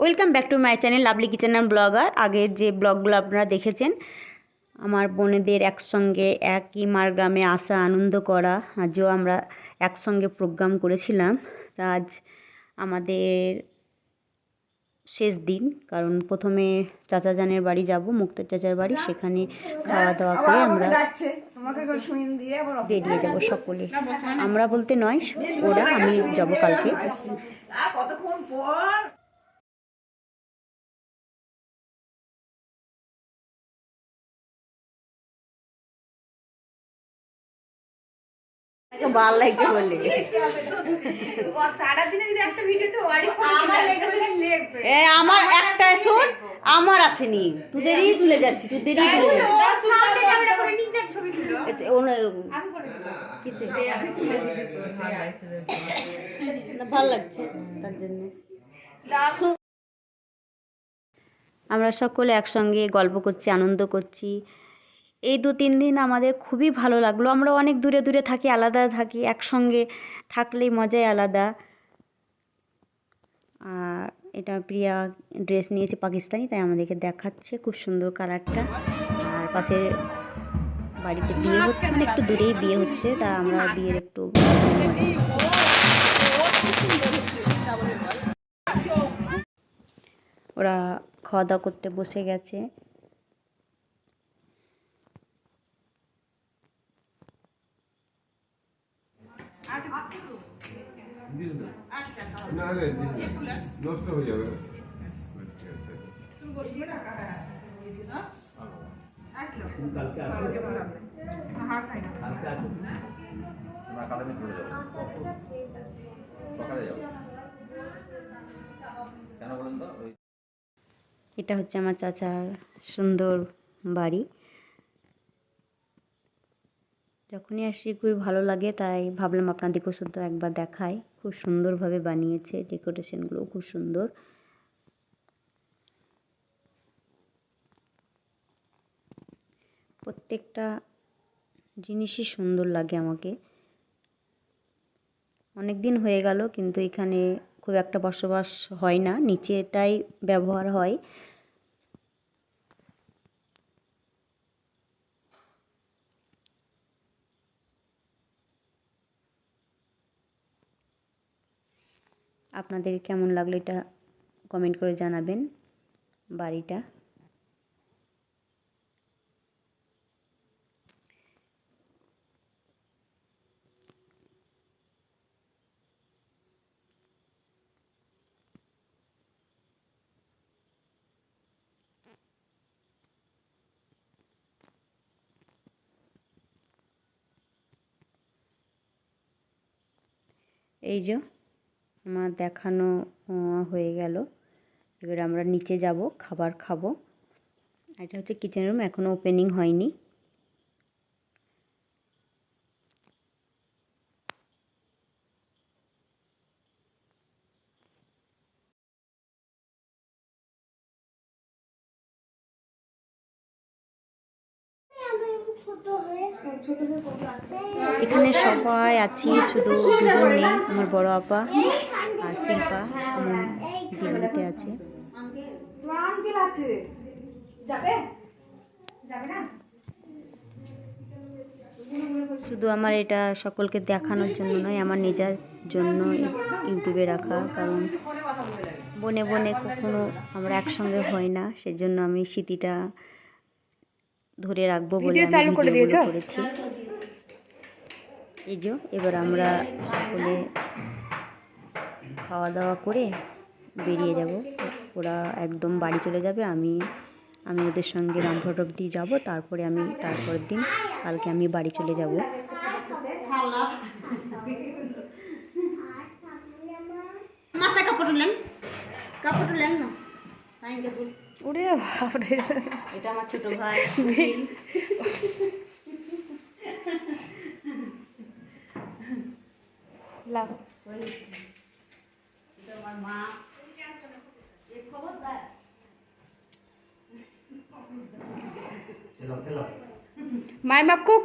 Welcome back to my channel lovely kitchen and blogger আগের যে ব্লগগুলো আপনারা দেখেছেন আমার বোনেদের একসঙ্গে একই মার গ্রামে আসা আনন্দ করা আজও আমরা একসঙ্গে প্রোগ্রাম করেছিলাম। তা আজ আমাদের শেষ দিন কারণ প্রথমে চাচা জানের বাড়ি যাব মুক্তার চাচার বাড়ি সেখানে খাওয়া দাওয়া করে আমরা বেরিয়ে যাব সকলে। আমরা বলতে নয় ওরা আমি যাব কালকে। ভালো লাগছে বলে। এ, আমার একটা শুট আমার আসেনি। তোদেরই তুলে যাচ্ছি, তোদেরই তুলে ভালো লাগছে তার জন্য। আমরা সকলে একসঙ্গে গল্প করছি, আনন্দ করছি। এই দু, তিন দিন আমাদের খুবই ভালো লাগল। আমরা অনেক দূরে দূরে থাকি, আলাদা থাকি, একসঙ্গে থাকলেই মজাই আলাদা। আর এটা প্রিয়া ড্রেস নিয়েছে পাকিস্তানি, তাই আমাদেরকে দেখাচ্ছে খুব সুন্দর কালারটা। আর পাশের বাড়িতে বিয়ে হচ্ছে মানে একটু দূরেই বিয়ে হচ্ছে, তা আমরা বিয়ের একটু ওরা খাওয়া দাওয়া করতে বসে গেছে। নাহলে নষ্ট হয়ে যাবে এটা হচ্ছে আমার চাচার সুন্দর বাড়ি। যখনই আসি খুবই ভালো লাগে, তাই ভাবলাম আপনাদেরকেও শুধু একবার দেখাই। খুব সুন্দরভাবে বানিয়েছে ডেকোরেশনগুলো খুব সুন্দর। প্রত্যেকটা জিনিসই সুন্দর লাগে আমাকে। অনেক দিন হয়ে গেল, কিন্তু এখানে খুব একটা বসবাস হয় না, নিচেটাই ব্যবহার হয়। আপনাদের কেমন লাগল এটা কমেন্ট করে জানাবেন বাড়িটা। এই যে আমার দেখানো হয়ে গেল। এবার আমরা নিচে যাব, খাবার খাব। এটা হচ্ছে কিচেন রুম এখনও ওপেনিং হয়নি। এখানে সবাই আছি শুধু দুজন নেই আমার বড় আপা আর শিল্পা আমার দিল্লিতে আছে। আঙ্কেল আছে। যাবে? যাবে না? শুধু আমার এটা সকলকে দেখানোর জন্য নয় আমার নিজের জন্য ইউটিউবে রাখা কারণ বনে বনে কখনো আমরা একসঙ্গে হই না সেজন্য আমি স্মৃতিটা ধরে রাখব বলে আমি ভিডিওগুলো করেছি। এই যে এবার আমরা সকলে খাওয়া দাওয়া করে বেরিয়ে যাব। ওরা একদম বাড়ি চলে যাবে আমি আমি ওদের সঙ্গে রামঘট অব্দি যাব। তারপরে আমি তারপরের দিন কালকে আমি বাড়ি চলে যাব। কাপড় তুলেন কাপড় তুলেন না? ওরে বাপরে। এটা আমার ছোট ভাই লাভ মাইমা কুক।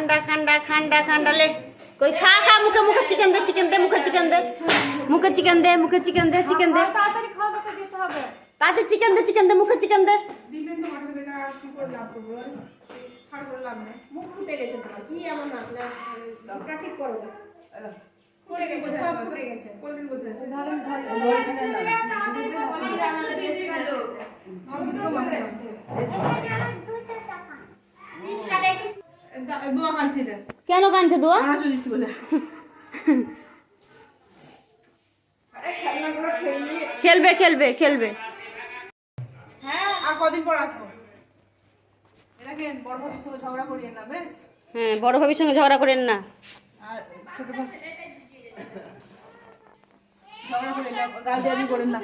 খান্ডা খান্ডা খান্ডা খান্ডা লে। কই খা খা, মুখে মুখে চিকেন দে চিকেন দে, মুখে চিকেন দে। মুখে চিকেন দে, মুখে চিকেন দে চিকেন দে। তাতে চিকেন দে চিকেন দে মুখে চিকেন দে ঠিক করো দোয়া কানছি কেন কানছে দুয়া? আমরা বলে। খেলবে। খেলবে খেলবে হ্যাঁ আর কদিন পর আসব। দেখেন বড় ভাবির সঙ্গে ঝগড়া করিয়ে না বেশ? হ্যাঁ বড় ভাবির সঙ্গে ঝগড়া করেন না। আর ছোট ঝগড়া না গাল দেওয়ানি করেন না।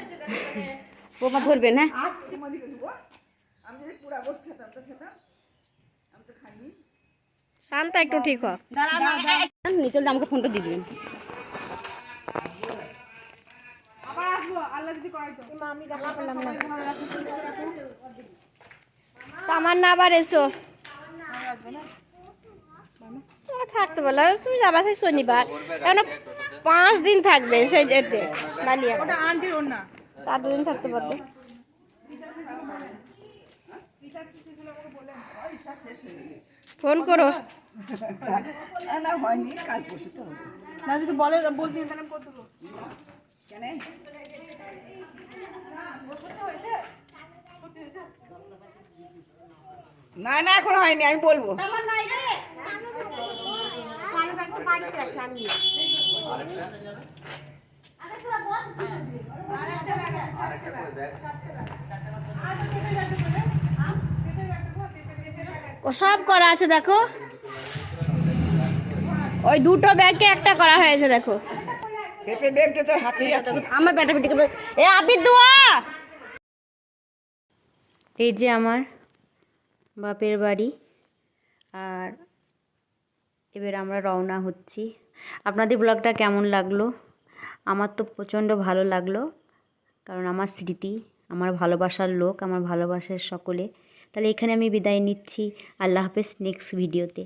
বোমা ধরবেন হ্যাঁ আসছি আমি যদি পুরা গোস খেতাম তো খেতাম। আমি তো খাইনি। শান্তা একটু ঠিক হ। নিচল আমাকে ফোনটা দিয়ে দিবেন আমার না আবার এসো। থাকতে বলো তুমি যাবা সেই শনিবার। কেন পাঁচ দিন থাকবে সেই যেতে বালিয়া। দুদিন থাকতে পারবে ফোন করো। না হয়নি কাল পরশু তো না যদি বলে বলতে কেন? না না এখন হয়নি আমি বলব। ও সব করা আছে দেখো। ওই দুটো ব্যাগকে একটা করা হয়েছে দেখো। পেঁপে ব্যাগটা তো হাতেই আছে। আমার ব্যাটা পিটি এ আবির দুয়া! এই যে আমার বাপের বাড়ি। আর এবার আমরা রওনা হচ্ছি। আপনাদের ব্লগটা কেমন লাগল? আমার তো প্রচণ্ড ভালো লাগল কারণ আমার স্মৃতি আমার ভালোবাসার লোক আমার ভালোবাসার সকলে। তাহলে এখানে আমি বিদায় নিচ্ছি। আল্লাহ হাফেজ নেক্সট ভিডিওতে